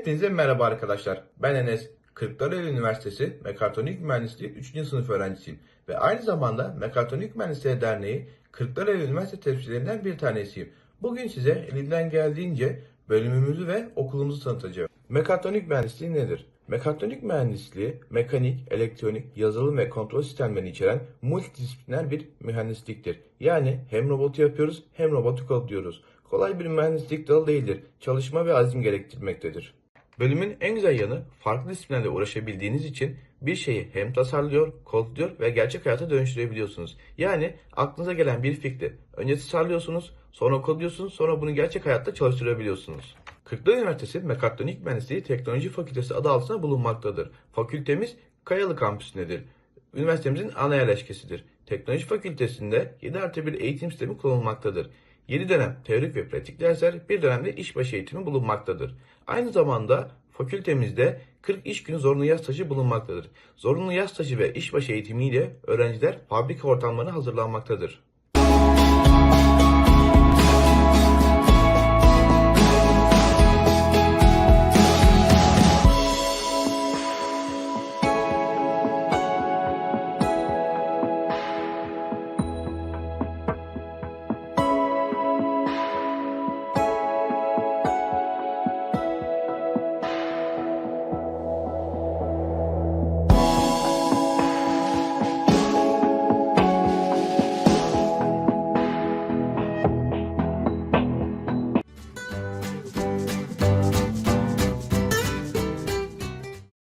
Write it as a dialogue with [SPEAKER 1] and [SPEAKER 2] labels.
[SPEAKER 1] Hepinize merhaba arkadaşlar. Ben Enes. Kırklareli Üniversitesi Mekatronik Mühendisliği 3. sınıf öğrencisiyim. Ve aynı zamanda Mekatronik Mühendisliği Derneği Kırklareli Üniversite temsilcilerinden bir tanesiyim. Bugün size elimden geldiğince bölümümüzü ve okulumuzu tanıtacağım. Mekatronik mühendisliği nedir? Mekatronik mühendisliği, mekanik, elektronik, yazılım ve kontrol sistemlerini içeren multidisipliner bir mühendisliktir. Yani hem robotu yapıyoruz hem robotu kodluyoruz. Kolay bir mühendislik dalı değildir. Çalışma ve azim gerektirmektedir. Bölümün en güzel yanı farklı disiplinlerle uğraşabildiğiniz için bir şeyi hem tasarlıyor, kodluyor ve gerçek hayata dönüştürebiliyorsunuz. Yani aklınıza gelen bir fikri önce tasarlıyorsunuz, sonra kodluyorsunuz, sonra bunu gerçek hayatta çalıştırabiliyorsunuz. Kırklareli Üniversitesi Mekatronik Mühendisliği Teknoloji Fakültesi adı altında bulunmaktadır. Fakültemiz Kayalı kampüsündedir. Üniversitemizin ana yerleşkesidir. Teknoloji Fakültesinde 7 artı 1 eğitim sistemi kullanılmaktadır. 7 dönem teorik ve pratik dersler, bir dönemde işbaşı eğitimi bulunmaktadır. Aynı zamanda fakültemizde 40 iş günü zorunlu yaz stajı bulunmaktadır. Zorunlu yaz stajı ve işbaşı eğitimiyle öğrenciler fabrika ortamlarına hazırlanmaktadır.